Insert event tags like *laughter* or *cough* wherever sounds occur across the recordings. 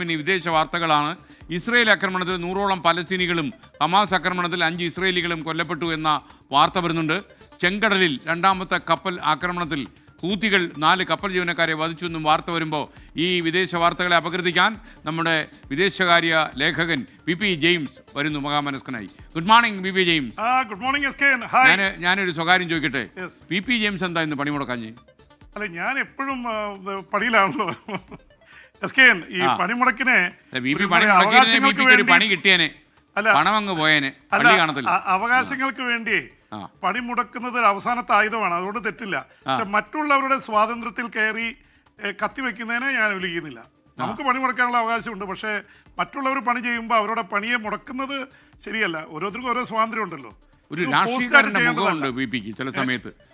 ഇനി വിദേശ വാർത്തകളാണ്. ഇസ്രയേൽ ആക്രമണത്തിൽ നൂറോളം പലസ്തീനികളും ഹമാസ് ആക്രമണത്തിൽ അഞ്ച് ഇസ്രയേലികളും കൊല്ലപ്പെട്ടു എന്ന വാർത്ത വരുന്നുണ്ട്. ചെങ്കടലിൽ രണ്ടാമത്തെ കപ്പൽ ആക്രമണത്തിൽ ഹൂത്തികൾ നാല് കപ്പൽ ജീവനക്കാരെ വധിച്ചു എന്നും വാർത്ത വരുമ്പോൾ ഈ വിദേശ വാർത്തകളെ അപകീർത്തിക്കാൻ നമ്മുടെ വിദേശകാര്യ ലേഖകൻ പി പി ജെയിംസ് വരുന്നു മഹാമനസ്കനായി. Good morning P P James good morning ഞാൻ ഞാനൊരു സ്വകാര്യം ചോദിക്കട്ടെ? വി പി ജെയിംസ് എന്താ ഇന്ന് പണിമുടക്കാഞ്ഞ്? അല്ല ഞാൻ എപ്പോഴും പണിയിലാണല്ലോ എസ് കെ ഈ പണിമുടക്കിനെ അവകാശങ്ങൾക്ക് വേണ്ടി- പണി കിട്ടിയേനെ. അല്ല. പണം അങ്ങ് പോയേനെ. അവകാശങ്ങൾക്ക് വേണ്ടി ആ. പണി മുടക്കുന്നത് ഒരു അവസാനത്തെ ആയുധമാണ്. അതുകൊണ്ട് തെറ്റില്ല. പക്ഷെ മറ്റുള്ളവരുടെ സ്വാതന്ത്ര്യത്തിൽ കയറി കത്തിവെക്കുന്നതിനെ ഞാൻ വിളിക്കുന്നില്ല. നമുക്ക് പണി മുടക്കാനുള്ള അവകാശമുണ്ട്. പക്ഷേ മറ്റുള്ളവർ പണി ചെയ്യുമ്പോൾ അവരുടെ പണിയെ മുടക്കുന്നത് ശരിയല്ല. ഓരോരുത്തർക്കും ഓരോ സ്വാതന്ത്ര്യം ഉണ്ടല്ലോ ഒരു രാഷ്ട്രീയക്കാരന്റെ മുഖമുണ്ട് ബി പിക്ക് ചില സമയത്ത്.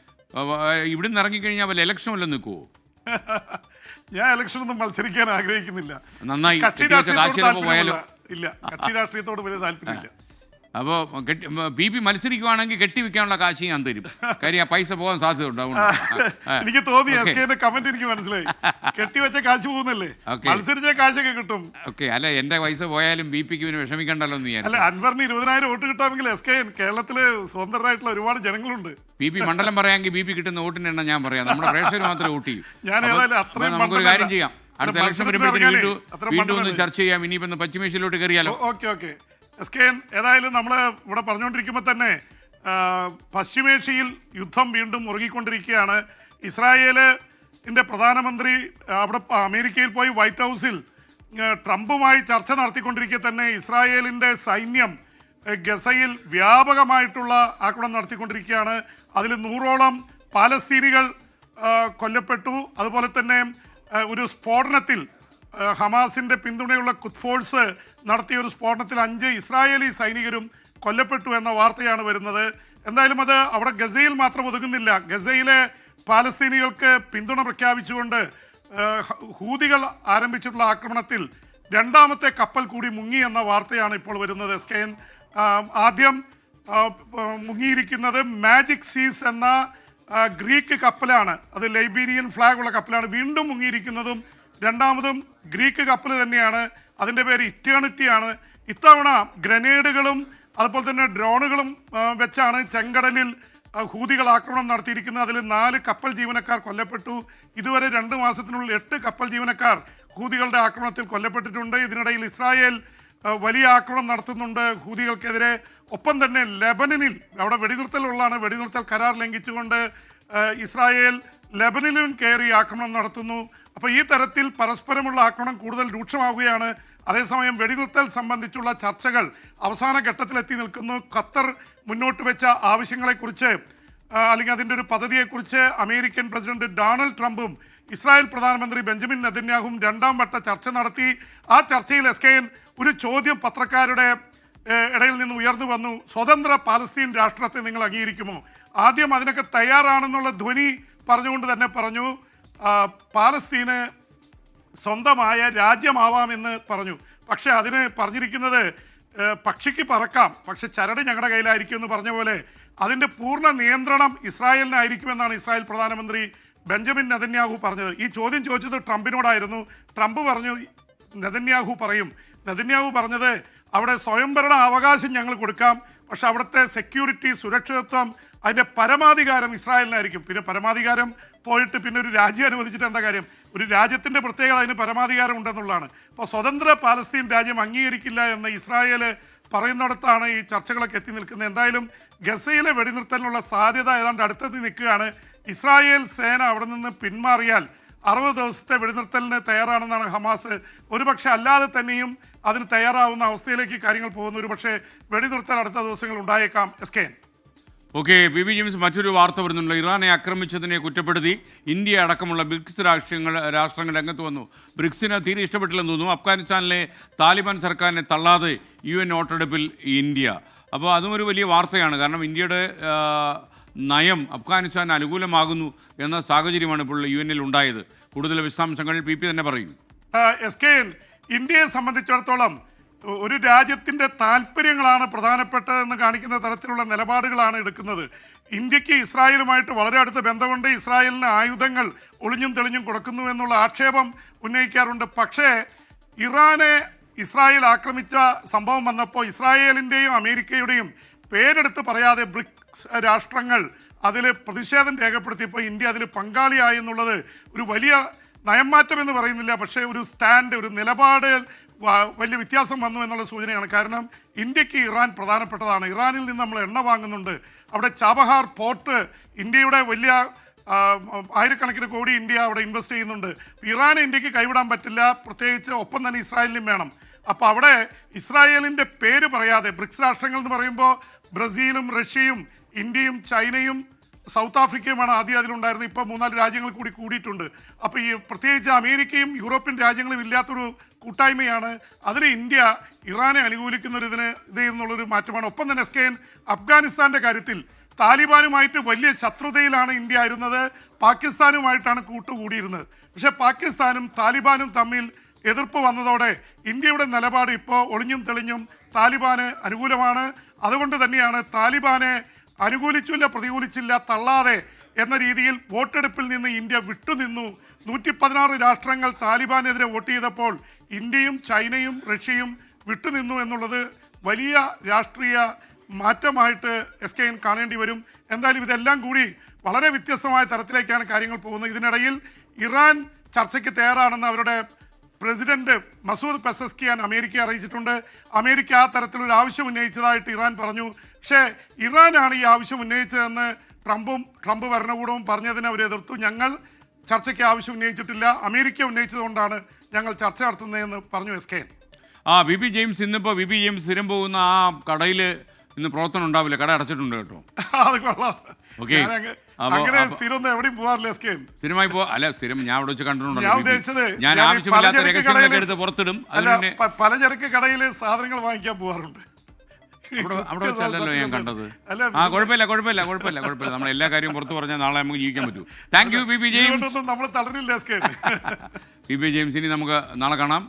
ഇവിടുന്ന് ഇറങ്ങിക്കഴിഞ്ഞാൽ വല്ല ഇലക്ഷൻ വല്ലതും നിൽക്കുവോ? *laughs* ഞാൻ ഇലക്ഷനൊന്നും മത്സരിക്കാൻ ആഗ്രഹിക്കുന്നില്ല. നന്നായി. കക്ഷി രാഷ്ട്രീയത്തോട്. ഇല്ല കക്ഷി രാഷ്ട്രീയത്തോട് വലിയ താല്പര്യമില്ല. അപ്പോൾ ബി പി മത്സരിക്കുവാണെങ്കിൽ കെട്ടിവെക്കാനുള്ള കാശ് ഞാൻ തരും കാര്യം ആ പൈസ പോകാൻ സാധ്യത ഉണ്ട് അതുകൊണ്ട്. ആ, ആ. എനിക്ക് തോന്നി കമന്റ് എനിക്ക് മനസ്സിലായി. കെട്ടിവെച്ച കാശ് പോകുന്നല്ലേ. മത്സരിച്ച കാശൊക്കെ കിട്ടും. ഓക്കെ അല്ല എന്റെ പൈസ പോയാലും ബി പിക്ക് പിന്നെ വിഷമിക്കണ്ടല്ലോ എന്ന് ഞാൻ അല്ല അൻവറിന് ഇരുപതിനായിരം വോട്ട് കിട്ടാമെങ്കിൽ എസ് കെ കേരളത്തിൽ സ്വതന്ത്രരായിട്ടുള്ള ഒരുപാട് ജനങ്ങളുണ്ട്. ബി പി മണ്ഡലം പറയാമെങ്കിൽ ബി പി കിട്ടുന്ന വോട്ടിന്റെ എണ്ണം ഞാൻ പറയാം. നമ്മുടെ പ്രേക്ഷകർ മാത്രമേ വോട്ട് ചെയ്യൂ. ഞാൻ നമുക്കൊരു കാര്യം ചെയ്യാം. അടുത്ത ഇലക്ഷൻ വരുമ്പോഴത്തേക്കും വീണ്ടും വീണ്ടും ഒന്ന് ചർച്ച ചെയ്യാം. ഇനിയിപ്പോ പശ്ചിമേഷ്യയിലോട്ട് കയറിയാലോ? Okay okay. എസ് കെ ഏതായാലും നമ്മൾ ഇവിടെ പറഞ്ഞുകൊണ്ടിരിക്കുമ്പോൾ തന്നെ പശ്ചിമേഷ്യയിൽ യുദ്ധം വീണ്ടും മുറുകിക്കൊണ്ടിരിക്കുകയാണ്. ഇസ്രായേലിന്റെ പ്രധാനമന്ത്രി അവിടെ അമേരിക്കയിൽ പോയി വൈറ്റ് ഹൗസിൽ ട്രംപുമായി ചർച്ച നടത്തിക്കൊണ്ടിരിക്കെ തന്നെ ഇസ്രായേലിന്റെ സൈന്യം ഗസയിൽ വ്യാപകമായിട്ടുള്ള ആക്രമണം നടത്തിക്കൊണ്ടിരിക്കുകയാണ്. അതിൽ നൂറോളം പാലസ്തീനികൾ കൊല്ലപ്പെട്ടു. അതുപോലെ തന്നെ ഒരു സ്ഫോടനത്തിൽ ഹമാസിന്റെ പിന്തുണയുള്ള കുത്ഫോഴ്സ് നടത്തിയ ഒരു സ്ഫോടനത്തിൽ അഞ്ച് ഇസ്രായേലി സൈനികരും കൊല്ലപ്പെട്ടു എന്ന വാർത്തയാണ് വരുന്നത്. എന്തായാലും അത് അവിടെ ഗസയിൽ മാത്രം ഒതുങ്ങുന്നില്ല. ഗസയിലെ പാലസ്തീനികൾക്ക് പിന്തുണ പ്രഖ്യാപിച്ചുകൊണ്ട് ഹൂതികൾ ആരംഭിച്ചിട്ടുള്ള ആക്രമണത്തിൽ രണ്ടാമത്തെ കപ്പൽ കൂടി മുങ്ങി എന്ന വാർത്തയാണ് ഇപ്പോൾ വരുന്നത്. എസ് കെ ആദ്യം മുങ്ങിയിരിക്കുന്നത് മാജിക് സീസ് എന്ന ഗ്രീക്ക് കപ്പലാണ്. അത് ലൈബീരിയൻ ഫ്ലാഗ് ഉള്ള കപ്പലാണ്. വീണ്ടും മുങ്ങിയിരിക്കുന്നതും രണ്ടാമതും ഗ്രീക്ക് കപ്പൽ തന്നെയാണ്. അതിന്റെ പേര് ഇറ്റേണിറ്റിയാണ് ഇത്തവണ ഗ്രനേഡുകളും അതുപോലെ തന്നെ ഡ്രോണുകളും വെച്ചാണ് ചെങ്കടലിൽ ഹൂതികൾ ആക്രമണം നടത്തിയിരിക്കുന്നത്. അതിൽ നാല് കപ്പൽ ജീവനക്കാർ കൊല്ലപ്പെട്ടു. ഇതുവരെ രണ്ട് മാസത്തിനുള്ളിൽ എട്ട് കപ്പൽ ജീവനക്കാർ ഹൂതികളുടെ ആക്രമണത്തിൽ കൊല്ലപ്പെട്ടിട്ടുണ്ട്. ഇതിനിടയിൽ ഇസ്രായേൽ വലിയ ആക്രമണം നടത്തുന്നുണ്ട് ഹൂതികൾക്കെതിരെ. ഒപ്പം തന്നെ ലെബനനിൽ അവിടെ വെടിനിർത്തലുള്ളതാണ്. വെടിനിർത്തൽ കരാർ ലംഘിച്ചുകൊണ്ട് ഇസ്രായേൽ ലെബനനിലും കയറി ആക്രമണം നടത്തുന്നു. അപ്പോൾ ഈ തരത്തിൽ പരസ്പരമുള്ള ആക്രമണം കൂടുതൽ രൂക്ഷമാവുകയാണ്. അതേസമയം വെടിനിർത്തൽ സംബന്ധിച്ചുള്ള ചർച്ചകൾ അവസാന ഘട്ടത്തിലെത്തി നിൽക്കുന്നു. ഖത്തർ മുന്നോട്ട് വെച്ച ആവശ്യങ്ങളെക്കുറിച്ച് അല്ലെങ്കിൽ അതിന്റെ ഒരു പദ്ധതിയെക്കുറിച്ച് അമേരിക്കൻ പ്രസിഡന്റ് ഡൊണാൾഡ് ട്രംപും ഇസ്രായേൽ പ്രധാനമന്ത്രി ബെഞ്ചമിൻ നെതന്യാഹും രണ്ടാം വട്ട ചർച്ച നടത്തി. ആ ചർച്ചയിൽ എസ് കെ എൻ ഒരു ചോദ്യം പത്രക്കാരുടെ ഇടയിൽ നിന്ന് ഉയർന്നു വന്നു. സ്വതന്ത്ര പാലസ്തീൻ രാഷ്ട്രത്തെ നിങ്ങൾ അംഗീകരിക്കുമോ? ആദ്യം അതിനൊക്കെ തയ്യാറാണെന്നുള്ള ധ്വനി പറഞ്ഞുകൊണ്ട് തന്നെ പറഞ്ഞു പാലസ്തീന് സ്വന്തമായ രാജ്യമാവാമെന്ന് പറഞ്ഞു. പക്ഷേ അതിന് പറഞ്ഞിരിക്കുന്നത് പക്ഷിക്ക് പറക്കാം പക്ഷെ ചരട് ഞങ്ങളുടെ കയ്യിലായിരിക്കും എന്ന് പറഞ്ഞ പോലെ അതിന്റെ പൂർണ നിയന്ത്രണം ഇസ്രായേലിനായിരിക്കുമെന്നാണ് ഇസ്രായേൽ പ്രധാനമന്ത്രി ബെഞ്ചമിൻ നെതന്യാഹു പറഞ്ഞത്. ഈ ചോദ്യം ചോദിച്ചത് ട്രംപിനോടായിരുന്നു. ട്രംപ് പറഞ്ഞു നെതന്യാഹു പറയും. നെതന്യാഹു പറഞ്ഞത് അവിടെ സ്വയംഭരണ അവകാശം ഞങ്ങൾ കൊടുക്കാം പക്ഷെ അവിടുത്തെ സെക്യൂരിറ്റി സുരക്ഷിതത്വം അതിന്റെ പരമാധികാരം ഇസ്രായേലിനായിരിക്കും. പിന്നെ പരമാധികാരം പോയിട്ട് പിന്നെ ഒരു രാജ്യം അനുവദിച്ചിട്ട് എന്താ കാര്യം? ഒരു രാജ്യത്തിന്റെ പ്രത്യേകത അതിന് പരമാധികാരം ഉണ്ടെന്നുള്ളതാണ്. അപ്പോൾ സ്വതന്ത്ര പാലസ്തീൻ രാജ്യം അംഗീകരിക്കില്ല എന്ന് ഇസ്രായേൽ പറയുന്നിടത്താണ് ഈ ചർച്ചകളൊക്കെ എത്തി നിൽക്കുന്നത്. എന്തായാലും ഗസയിലെ വെടിനിർത്തലിനുള്ള സാധ്യത ഏതാണ്ട് അടുത്തെത്തി നിൽക്കുകയാണ്. ഇസ്രായേൽ സേന അവിടെ നിന്ന് പിന്മാറിയാൽ അറുപത് ദിവസത്തെ വെടിനിർത്തലിന് തയ്യാറാണെന്നാണ് ഹമാസ്. ഒരുപക്ഷെ അല്ലാതെ തന്നെയും അതിന് തയ്യാറാവുന്ന അവസ്ഥയിലേക്ക് കാര്യങ്ങൾ പോകുന്നു. ഒരുപക്ഷെ വെടിനിർത്തൽ അടുത്ത ദിവസങ്ങൾ ഉണ്ടായേക്കാം. S K N okay P V James മറ്റൊരു വാർത്ത വരുന്നുണ്ട്. ഇറാനെ ആക്രമിച്ചതിനെ കുറ്റപ്പെടുത്തി ഇന്ത്യ അടക്കമുള്ള ബ്രിക്സ് രാഷ്ട്രങ്ങൾ രാഷ്ട്രങ്ങൾ രംഗത്ത് വന്നു. ബ്രിക്സിന് തീരെ ഇഷ്ടപ്പെട്ടില്ലെന്ന് തോന്നുന്നു. അഫ്ഗാനിസ്ഥാനിലെ താലിബാൻ സർക്കാരിനെ തള്ളാതെ യു എൻ വോട്ടെടുപ്പിൽ ഇന്ത്യ. അപ്പോൾ അതും ഒരു വലിയ വാർത്തയാണ്. കാരണം ഇന്ത്യയുടെ നയം അഫ്ഗാനിസ്ഥാൻ അനുകൂലമാകുന്നു എന്ന സാഹചര്യമാണ് ഇപ്പോൾ യു എന്നിൽ ഉണ്ടായത്. കൂടുതൽ വിശദാംശങ്ങൾ പി പി തന്നെ പറയും. എസ് കെ ഇന്ത്യയെ സംബന്ധിച്ചിടത്തോളം ഒരു രാജ്യത്തിന്റെ താല്പര്യങ്ങളാണ് പ്രധാനപ്പെട്ടതെന്ന് കാണിക്കുന്ന തരത്തിലുള്ള നിലപാടുകളാണ് എടുക്കുന്നത്. ഇന്ത്യയ്ക്ക് ഇസ്രായേലുമായിട്ട് വളരെ അടുത്ത ബന്ധമുണ്ട്. ഇസ്രായേലിന് ആയുധങ്ങൾ ഒളിഞ്ഞും തെളിഞ്ഞും കൊടുക്കുന്നു എന്നുള്ള ആക്ഷേപം ഉന്നയിക്കാറുണ്ട്. പക്ഷേ ഇറാനെ ഇസ്രായേൽ ആക്രമിച്ച സംഭവം വന്നപ്പോൾ ഇസ്രായേലിന്റെയും അമേരിക്കയുടെയും പേരെടുത്ത് പറയാതെ ബ്രിക്സ് രാഷ്ട്രങ്ങൾ അതിൽ പ്രതിഷേധം രേഖപ്പെടുത്തിയപ്പോൾ ഇന്ത്യ അതിൽ പങ്കാളിയായി എന്നുള്ളത് ഒരു വലിയ നയംമാറ്റം എന്ന് പറയുന്നില്ല. പക്ഷേ ഒരു സ്റ്റാൻഡ് ഒരു നിലപാട് വലിയ വ്യത്യാസം വന്നു എന്നുള്ള സൂചനയാണ്. കാരണം ഇന്ത്യയ്ക്ക് ഇറാൻ പ്രധാനപ്പെട്ടതാണ്. ഇറാനിൽ നിന്ന് നമ്മൾ എണ്ണ വാങ്ങുന്നുണ്ട്. അവിടെ ചാബഹാർ പോർട്ട് ഇന്ത്യയുടെ വലിയ ആയിരക്കണക്കിന് കോടി ഇന്ത്യ അവിടെ ഇൻവെസ്റ്റ് ചെയ്യുന്നുണ്ട്. ഇറാൻ ഇന്ത്യയ്ക്ക് കൈവിടാൻ പറ്റില്ല. പ്രത്യേകിച്ച് ഒപ്പം തന്നെ ഇസ്രായേലിനും വേണം. അപ്പോൾ അവിടെ ഇസ്രായേലിന്റെ പേര് പറയാതെ ബ്രിക്സ് രാഷ്ട്രങ്ങൾ എന്ന് പറയുമ്പോൾ ബ്രസീലും റഷ്യയും ഇന്ത്യയും ചൈനയും സൗത്ത് ആഫ്രിക്കയുമാണ് ആദ്യം അതിലുണ്ടായിരുന്നത്. ഇപ്പോൾ മൂന്നാൽ രാജ്യങ്ങൾ കൂടി കൂടിയിട്ടുണ്ട്. അപ്പോൾ ഈ പ്രത്യേകിച്ച് അമേരിക്കയും യൂറോപ്യൻ രാജ്യങ്ങളും ഇല്ലാത്തൊരു കൂട്ടായ്മയാണ്. അതിൽ ഇന്ത്യ ഇറാനെ അനുകൂലിക്കുന്ന ഒരു ഇതിന് ഇത് എന്നുള്ളൊരു മാറ്റമാണ്. ഒപ്പം തന്നെ എസ് കെ എൻ അഫ്ഗാനിസ്ഥാന്റെ കാര്യത്തിൽ താലിബാനുമായിട്ട് വലിയ ശത്രുതയിലാണ് ഇന്ത്യ ആയിരുന്നത്. പാകിസ്ഥാനുമായിട്ടാണ് കൂട്ടുകൂടിയിരുന്നത്. പക്ഷേ പാകിസ്ഥാനും താലിബാനും തമ്മിൽ എതിർപ്പ് വന്നതോടെ ഇന്ത്യയുടെ നിലപാട് ഇപ്പോൾ ഒളിഞ്ഞും തെളിഞ്ഞും താലിബാന് അനുകൂലമാണ്. അതുകൊണ്ട് തന്നെയാണ് താലിബാനെ അനുകൂലിച്ചില്ല പ്രതികൂലിച്ചില്ല തള്ളാതെ എന്ന രീതിയിൽ വോട്ടെടുപ്പിൽ നിന്ന് ഇന്ത്യ വിട്ടുനിന്നു. നൂറ്റി പതിനാറ് രാഷ്ട്രങ്ങൾ താലിബാനെതിരെ വോട്ട് ചെയ്തപ്പോൾ ഇന്ത്യയും ചൈനയും റഷ്യയും വിട്ടുനിന്നു എന്നുള്ളത് വലിയ രാഷ്ട്രീയ മാറ്റമായിട്ട് എസ് കെ എൻ കാണേണ്ടി വരും. എന്തായാലും ഇതെല്ലാം കൂടി വളരെ വ്യത്യസ്തമായ തരത്തിലേക്കാണ് കാര്യങ്ങൾ പോകുന്നത്. ഇതിനിടയിൽ ഇറാൻ ചർച്ചയ്ക്ക് തയ്യാറാണെന്ന് അവരുടെ പ്രസിഡന്റ് മസൂദ് പെസസ്കിയാൻ അമേരിക്കയെ അറിയിച്ചിട്ടുണ്ട്. അമേരിക്ക ആ തരത്തിലൊരു ആവശ്യം ഉന്നയിച്ചതായിട്ട് ഇറാൻ പറഞ്ഞു. പക്ഷേ ഇറാനാണ് ഈ ആവശ്യം ഉന്നയിച്ചതെന്ന് ട്രംപും ട്രംപ് ഭരണകൂടവും പറഞ്ഞതിനെ അവർ എതിർത്തു. ഞങ്ങൾ ചർച്ചയ്ക്ക് ആവശ്യം ഉന്നയിച്ചിട്ടില്ല. അമേരിക്ക ഉന്നയിച്ചതുകൊണ്ടാണ് ഞങ്ങൾ ചർച്ച നടത്തുന്നതെന്ന് പറഞ്ഞു എസ് കെ ആ വി പി ജെയിംസ് ഇന്നിപ്പോൾ വി പി ജെയിംസ് സ്ഥിരം പോകുന്ന ആ കടയിൽ ഇന്ന് പ്രവർത്തനം ഉണ്ടാവില്ല. കട അടച്ചിട്ടുണ്ട് കേട്ടോ. *laughs* അത് കൊള്ളാം. ഓക്കേ. ഞാനങ്ങ് അങ്ങനെ എവിടെയും എസ് കെ സ്ഥിരമായി പോ അല്ല സ്ഥിരം ഞാൻ അവിടെ വെച്ച് ഞാൻ ഉദ്ദേശിച്ചത് ഞാൻ ഞാൻ ഈ ആവശ്യമില്ലാത്ത പലചരക്ക് രഹസ്യങ്ങളൊക്കെ കടയിൽ എടുത്ത് പുറത്തിടും. അല്ല പിന്നെ പ- പലചരക്ക് കടയിൽ സാധനങ്ങൾ വാങ്ങിക്കാൻ പോവാറുണ്ട്. അവിടെ അവിടെ വെച്ചല്ലല്ലോ ഞാൻ കണ്ടത്. അല്ല ആ കുഴപ്പമില്ല കുഴപ്പമില്ല കുഴപ്പമില്ല കുഴപ്പമില്ല. നമ്മൾ എല്ലാ കാര്യവും പുറത്ത് പറഞ്ഞാൽ നാളെ നമുക്ക് ജീവിക്കാൻ പറ്റൂ. Thank you P P James ഇതുകൊണ്ടൊന്നും നമ്മൾ തളരില്ല S K P P James ഇനി നമുക്ക് നാളെ കാണാം.